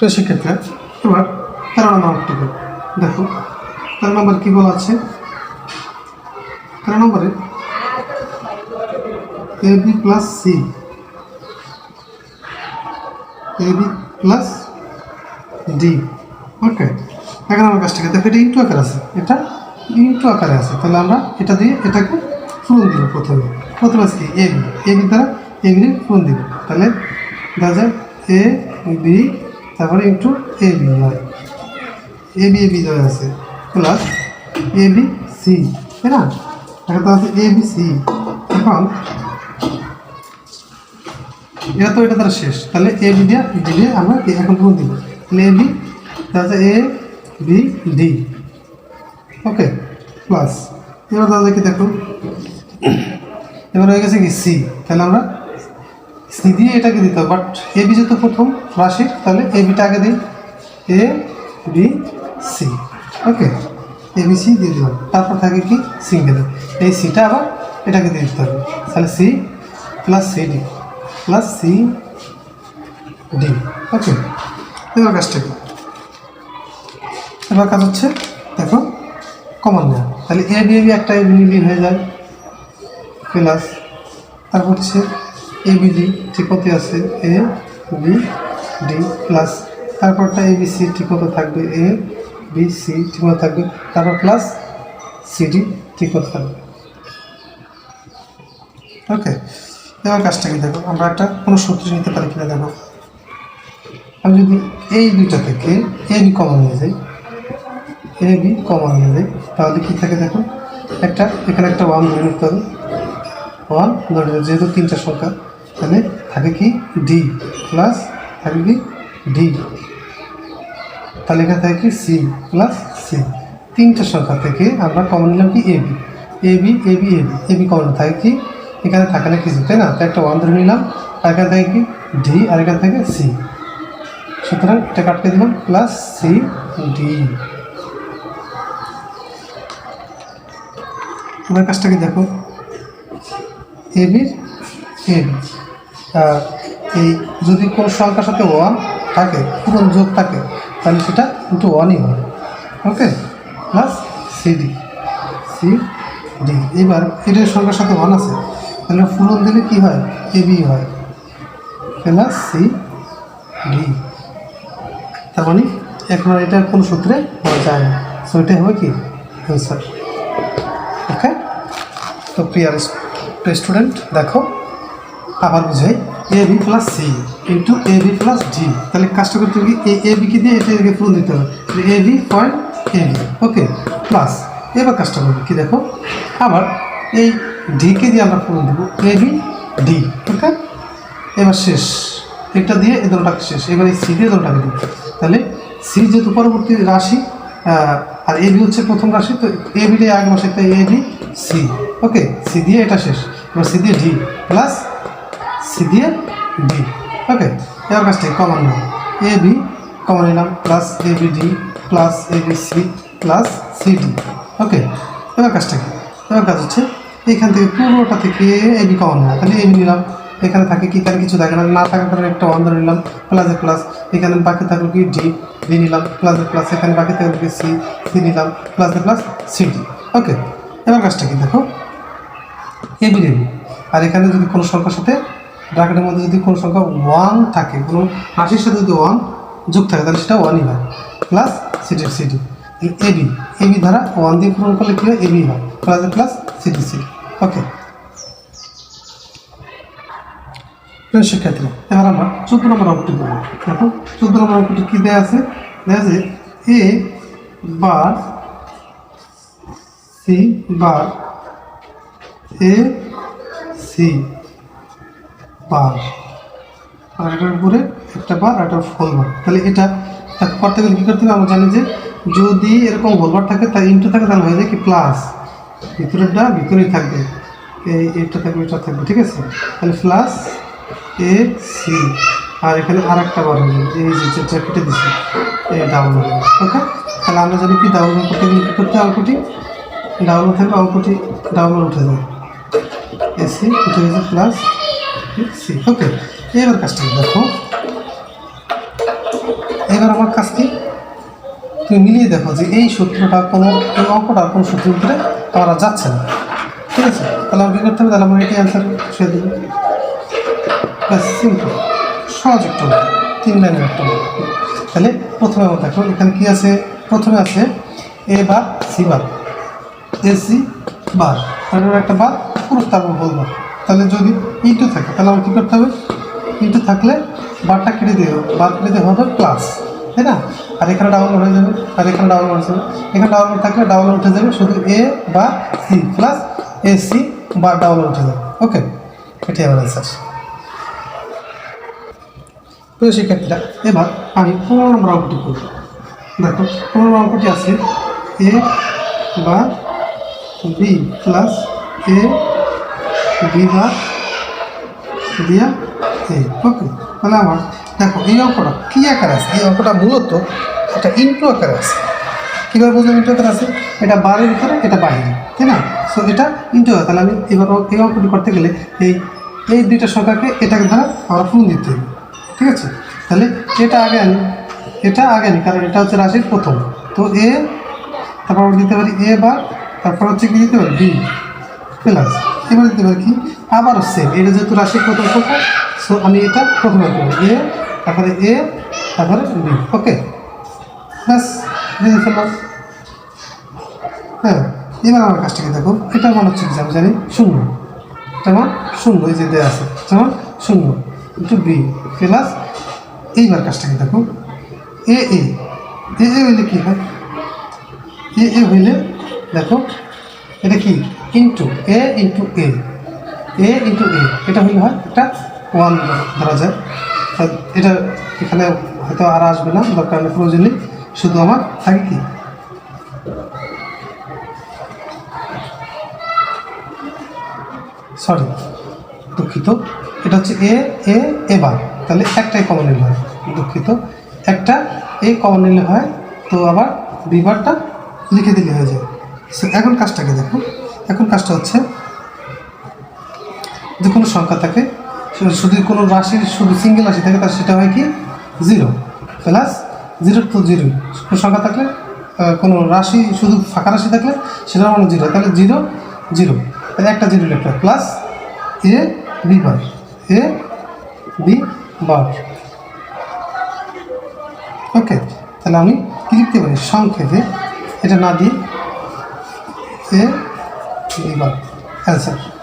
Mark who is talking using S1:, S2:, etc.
S1: তো সেক্ষেত্রে এবার তেরো নম্বর অঙ্কটি করো। দেখো, তেরো নম্বর কী বলা আছে? তেরো নম্বরে A B plus C. A B plus D. Okay, এখন আমার কাছ থেকে দেখো, এটা ইন্টু আকারে আছে। এটা ইন্টু আকারে আছে। তাহলে আমরা এটা দিয়ে এটাকে পূরণ দিব প্রথমে। প্রথমে আছে এ বি। এ বি দ্বারা এ বি পূরণ দিব। তাহলে দেখা যায় এ বি তারপরে ইন্টু এ বি হয়। এ বি এ বি দেওয়া আছে। প্লাস এ বি সি তাই না? এখন তো আছে এ বি সি এখন এটা তো এটা তার শেষ। তাহলে এ বি দিয়ে ডি দিয়ে আমরা এখন পূরণ দিব? তাহলে এ বি তাহলে A B D okay plus এবার দাদা কি দেখো? এবার হয়ে গেছে কি সি তাহলে আমরা সি দিয়ে এটাকে দিতে হবে বাট এ বি যেহেতু প্রথম রাশি তাহলে এ বিটা আগে দিই। A B C okay A B C দিয়ে দিলাম। তারপর থাকে কি? সিঙ্গেল এই সিটা আবার এটাকে দিয়ে দিতে হবে। তাহলে C plus C D plus C D okay এবার কাজটা কি? এবার কাজ হচ্ছে, দেখো কমন নেওয়া তাহলে এ বি এ বি একটা এ বি হয়ে যায় প্লাস তারপর হচ্ছে এ বি ডি ঠিক মতো আছে। এ বি ডি প্লাস তারপরটা এ বি সি ঠিক মতো থাকবে। এ বি সি ঠিক মতো থাকবে। তারপর প্লাস সি ডি ঠিক মতো থাকবে। ওকে এবার কাজটা কি দেখো? আমরা একটা কোনো সূত্র নিতে পারি কিনা দেখো। আমি যদি এই দুইটা থেকে এ বি কমন নিয়ে যাই এ বি কমন নিয়ে যাই, তাহলে কি থাকে দেখো? একটা, এখানে একটা ওয়ান ধরে নিতে হবে। ওয়ান ধরে যেহেতু তিনটা সংখ্যা তাহলে থাকে কি? ডি প্লাস থাকে কি? ডি তাহলে এখানে থাকে কি? সি প্লাস সি তিনটা সংখ্যা থেকে আমরা কমন নিলাম কি? A B A B A B A B A B common থাকে কি? এখানে থাকে না কিছু, তাই না? তাই একটা ওয়ান ধরে নিলাম, আর এখানে থাকে কি? ডি আর এখানে থাকে সি সুতরাং এটা কাটতে দিলাম প্লাস সি ডি এবার কাজটাকে দেখো? এ বির এ বি আর এই যদি কোনো সংখ্যার সাথে ওয়ান থাকে, পূরণ যোগ থাকে, তাহলে সেটা কিন্তু ওয়ানই হয়। Okay plus C D C D এবার এটার সংখ্যার সাথে ওয়ান আছে, তাহলে পূরণ দিলে কি হয়? এ বি হয়। প্লাস সি ডি তার মানে এখন আর এটা কোন সূত্রে পাওয়া যায় না। সো এটাই হবে কি? অ্যান্সার ওকে তো প্রিয়ার স্টুডেন্ট দেখো আবার বুঝাই A B plus C into A B plus D তাহলে কাজটা করতে হবে এ এ বিকে দিয়ে এটা এটাকে পূরণ দিতে হবে। A B point A B okay plus এবার কাজটা করবে কি দেখো? আবার এই ডিকে দিয়ে আমরা পূরণ দেবো এ বি ডি ওকে এবার শেষ। এটা দিয়ে এ দুটোটাকে শেষ। এবার এই সি দিয়ে দুটোটাকে দিই তাহলে সি যেহেতু পরবর্তী রাশি আর এ বি হচ্ছে প্রথম রাশি, তো এ বি দিয়ে আগে বসে তাই A B C okay C দিয়ে এটা শেষ। এবার সি দিয়ে ডি প্লাস সি দিয়ে ডি ওকে এবার কাজটা কমন নাম। এ বি কমন নিলাম plus A B D plus A B C plus C D okay এবার কাজটা কি? এবার কাজ হচ্ছে এইখান থেকে পুরোটা থেকে এ বি কমন নেওয়া। তাহলে এ বি নিলাম। এখানে থাকে কি? এখানে কিছু থাকে না। না থাকার কারণে একটা ধরে নিলাম প্লাসে প্লাস এখানে বাকি থাকল কি? ডি ডি নিলাম প্লাসে প্লাস এখানে বাকি থাকল কি? সি সি নিলাম প্লাসে প্লাস সি ডি ওকে এবার কাজটা কি? দেখো এ বি আর এখানে যদি কোনো সংখ্যার সাথে ব্র্যাকেটের মধ্যে যদি কোনো সংখ্যা ওয়ান থাকে, কোনো রাশির সাথে যদি ওয়ান যোগ থাকে, তাহলে সেটা ওয়ানই হয়। Plus C T C T A B A B দ্বারা ওয়ান দিয়ে পূরণ করলে কী হয়? এ বি হয়। Plus plus C D C D okay প্রিয় এবার আমরা চোদ্দ নম্বর অঙ্কটি করব। দেখো, চোদ্দ নম্বর অঙ্কটি কী দেওয়া আছে? দেওয়া আছে এ বার সি বার এ সি বার আর এটার উপরে একটা বার একটা ফোল বার। তাহলে এটা করতে গেলে কী করতে হবে আমরা জানি যে যদি এরকম হোলবার থাকে তাই ইন্টু থাকে, তাহলে হয়ে যায় কি প্লাস ভিতরেরটা ভিতরেই থাকবে। এই এটা থাকবে এটা থাকবে, ঠিক আছে? তাহলে প্লাস এ সি আর এখানে আর একটা বার হয়ে যাবে। এই যে কেটে দিচ্ছি ডাউন হবে ওকে তাহলে আমরা জানি কি ডাউন করতে গেলে কী করতে অঙ্কটি ডাউন থাকবে অঙ্কটি ডাউন উঠে যাবে এসি উঠে গেছে প্লাস ওকে, এবার কাজটা দেখো। এবার আমার কাজ কি? তুমি মিলিয়ে দেখো যে এই সূত্রটা কোনো, এই অঙ্কটা কোনো সূত্রের ভিতরে করা যাচ্ছে না। ঠিক আছে? তাহলে আমাকে করতে হবে? তাহলে আমার এটি অ্যান্সার সে দেবে। ব্যাস সিম্পল সহজ একটা তিন লাইনের একটা তাহলে প্রথমে আমার দেখো, এখানে কি আছে? প্রথমে আছে এ বার সি বার এ সি বার আর এর একটা বার পুরো তারপর বলব। তাহলে যদি ইন্টু থাকে, তাহলে আমার কী করতে হবে? ইন্টু থাকলে বারটা কেটে দিয়ে হবে বার কেটে দিয়ে হবে প্লাস তাই না? আর এখানে ডাবল হয়ে যাবে আর এখানে ডাবল হয়ে যাবে। এখানে ডাবল থাকলে ডাবল উঠে যাবে শুধু এ বা সি প্লাস এ সি বা ডাবল উঠে যাবে। ওকে এটাই আমার অ্যান্সার প্রিয় শিক্ষার্থীরা, এবার আমি পনেরো নম্বর অঙ্কটি করব। দেখো পনেরো অঙ্কটি আছে এ বা বি প্লাস এ বি বা দিয়া এ ওকে তাহলে আমার, দেখো, এই অঙ্কটা কী আকারে আছে? এই অঙ্কটা মূলত এটা ইন্টু আকারে আছে। কীভাবে বুঝলাম ইন্টু আকারে আছে? এটা বারের ভিতরে, এটা বাইরে, তাই না? সো এটা ইন্টু তাহলে আমি এবার এই অঙ্কটি করতে গেলে এই এই দুইটা সংখ্যাকে এটাকে দ্বারা আমার ফুল দিতে হবে, ঠিক আছে? তাহলে এটা আগে আনি, এটা আগে আনি, কারণ এটা হচ্ছে রাশির প্রথম। তো এ, তারপর দিতে পারি এ বা তারপর হচ্ছে কি দিতে পারি বি। প্লাস এবার দিতে পারি কি? আবার সেম এটা যেহেতু রাশির প্রথম সংখ্যা সো আমি এটা প্রথমে করব। এ, তারপরে এ, তারপরে বি ওকে ব্যাস দিয়ে ফেললাম। হ্যাঁ এবার আমার কাজটাকে দেখো? এটা মনে হচ্ছে আমি জানি, শূন্য। যেমন মান শূন্য, এই যে দেওয়া আছে যেমন শূন্য ইন্টু বি প্লাস এইবার কাজটাকে দেখো? এ এ এ হইলে কী হয়? এ এ হইলে দেখো, এটা কি? Into A into A A into A এটা হইলে হয় একটা ওয়ান ধরা যায়। এটা এখানে হয়তো আর আসবে না, দরকার নেই প্রয়োজন নেই। শুধু আমার থাকে কি? সরি দুঃখিত। এটা হচ্ছে এ এ এবার তাহলে একটাই কমন নিলে হয়, দুঃখিত। একটা এ কমন নিলে হয়, তো আবার বিবারটা লিখে দিলে হয়ে যায়। এখন কাজটাকে দেখো। এখন কাজটা হচ্ছে যে কোনো সংখ্যা থাকে শুধু কোনো রাশির শুধু সিঙ্গেল রাশি থাকে, তার সেটা হয় কি? জিরো প্লাস জিরো তো জিরো কোনো সংখ্যা থাকলে কোনো রাশি শুধু ফাঁকা রাশি থাকলে সেটা মানে জিরো তাহলে জিরো জিরো তাহলে একটা জিরো লেখা প্লাস এ বি বার এ বি বার ওকে তাহলে আমি লিখতে পারি? সংক্ষেপে। এটা না দিয়ে এ বি বার অ্যান্সার